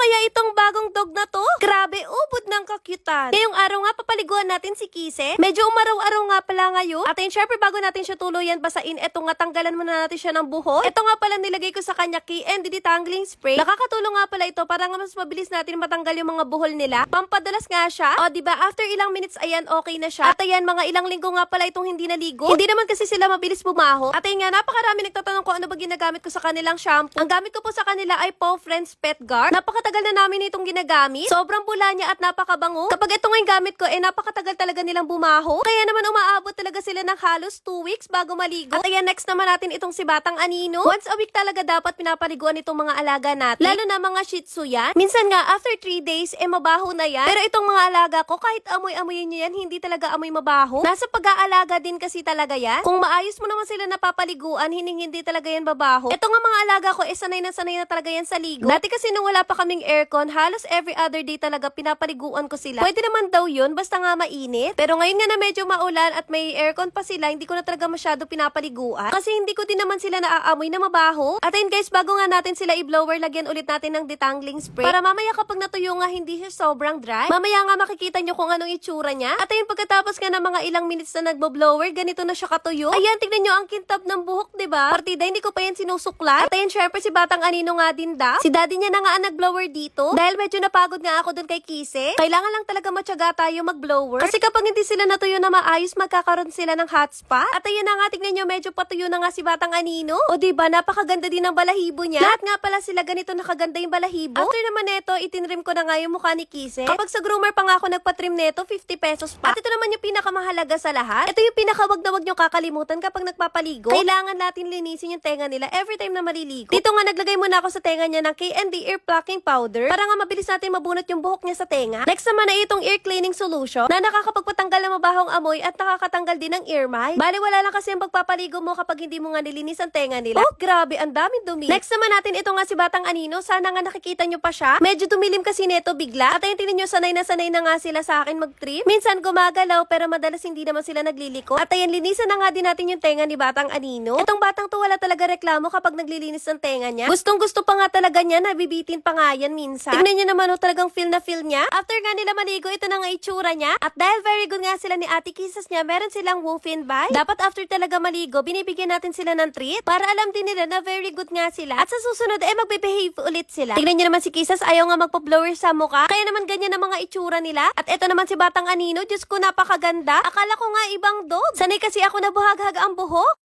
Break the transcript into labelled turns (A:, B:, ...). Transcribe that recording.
A: kaya itong bagong dog na to? Grabe, ubod ng kakyutan. Ngayong araw nga, papaliguan natin si Kise. Medyo umaraw-araw nga pala ngayon. At ayun, syempre, bago natin siya tuluyan basain, eto nga, tanggalan muna natin siya ng buhok. Ito nga pala nilagay ko sa kanya key and detangling spray. Nakakatulong nga pala ito para nga mas mabilis natin matanggal yung mga buhol nila. Pampadalas nga siya. O, di ba after ilang minutes, ayan, okay na siya. At ayan, mga ilang linggo nga pala itong hindi naligo. Hindi naman kasi sila mabilis bumaho. At ayun nga, napakarami nagtatanong ko ano ba ginagamit ko sa kanilang shampoo. Ang gamit ko po sa kanila ay Paw Friends Pet Guard. Napakatagal na namin itong ginagamit. Sobrang bula niya at napakabango. Kapag ito nga yung gamit ko, eh napakatagal talaga nilang bumaho. Kaya naman umaabot talaga sila ng halos 2 weeks bago maligo. At ayan, next naman natin itong si Batang Anino. Once a week talaga dapat pinapaliguan itong mga alaga natin. Lalo na mga Shih Tzu yan. Minsan nga, after 3 days, eh mabaho na yan. Pero itong mga alaga ko, kahit amoy-amoyin nyo yan, hindi talaga amoy mabaho. Nasa pag-aalaga din kasi talaga yan. Kung maayos mo naman sila napapaliguan, hining hindi talaga yan babaho. Ito nga mga alaga ko, eh sanay na sanay na talaga yan sa ligo. Dati kasi nung wala pa kaming aircon, halos every other day talaga pinapaliguan ko sila. Pwede naman daw yun, basta nga mainit. Pero ngayon nga na medyo maulan at may aircon pa sila, hindi ko na talaga masyado pinapaliguan. Kasi hindi ko din naman sila naaamoy na mabaho. At ayun guys, bago nga natin sila i-blower, lagyan ulit natin ng detangling spray. Para mamaya kapag natuyo nga, hindi siya sobrang dry. Mamaya nga makikita nyo kung anong itsura niya. At ayun, pagkatapos nga ng mga ilang minutes na nagbo-blower, ganito na siya katuyo. Ayan, tignan nyo ang kintab ng buhok, 'di ba? Partida, hindi ko pa yan sinusuklat. At ayun, syempre si Batang Anino nga din daw. Si daddy niya na nga ang nag-blower dito. Dahil medyo napagod nga ako dun kay Kise. Kailangan lang talaga matyaga tayo mag-blower. Kasi kapag hindi sila natuyo na maayos, magkakaroon sila ng hot spot. At ayun na nga, tignan nyo, medyo patuyo na nga si Batang Anino. O 'di ba napakaganda din ng balahibo niya. Lahat nga pala sila ganito nakaganda yung balahibo. After naman neto, itinrim ko na nga yung mukha ni Kise. Kapag sa groomer pa nga ako nagpa-trim neto, 50 pesos pa. At ito naman yung pinakamahalaga sa lahat. Ito yung pinakawag na wag nyo kakalimutan kapag nagpapaligo. Kailangan natin linisin yung tenga nila every time na maliligo. Dito nga naglagay muna ako sa tenga niya ng K&D Ear Plucking Powder para nga mabilis natin mabunot yung buhok niya sa tenga. Next naman ay itong ear cleaning solution na nakakapagpatanggal ng mabahong amoy at nakakatanggal din ng ear mite. Bali wala lang kasi ang pagpapaligo mo kapag hindi mo nga nilinis ang tenga nila. Oh, grabe, ang daming dumi. Next naman natin ito nga si Batang Anino. Sana nga nakikita nyo pa siya. Medyo dumilim kasi neto bigla. At ayun, tingnan nyo, sanay na sanay na nga sila sa akin mag-trim. Minsan gumagalaw pero madalas hindi naman sila nagliliko. At ayan, linisan na nga din natin yung tenga ni Batang Anino. Itong batang to wala talaga reklamo kapag naglilinis ng tenga niya. Gustong gusto pa nga talaga niya, nabibitin pa nga yan minsan. Tingnan nyo naman, oh, talagang feel na feel niya. After nga nila maligo, ito na nga itsura niya. At dahil very good nga sila ni Ate Kisses niya, meron silang woofin bite. Dapat after talaga maligo, binibigyan natin sila ng treat para alam din nila na very good nga sila. At sa susunod, eh magbe-behave ulit sila. Tingnan nyo naman si Kisses, ayaw nga magpa-blower sa mukha. Kaya naman ganyan ang mga itsura nila. At ito naman si Batang Anino, Diyos ko napakaganda. Akala ko nga ibang dog. Sanay kasi ako na buhaghag ang buhok.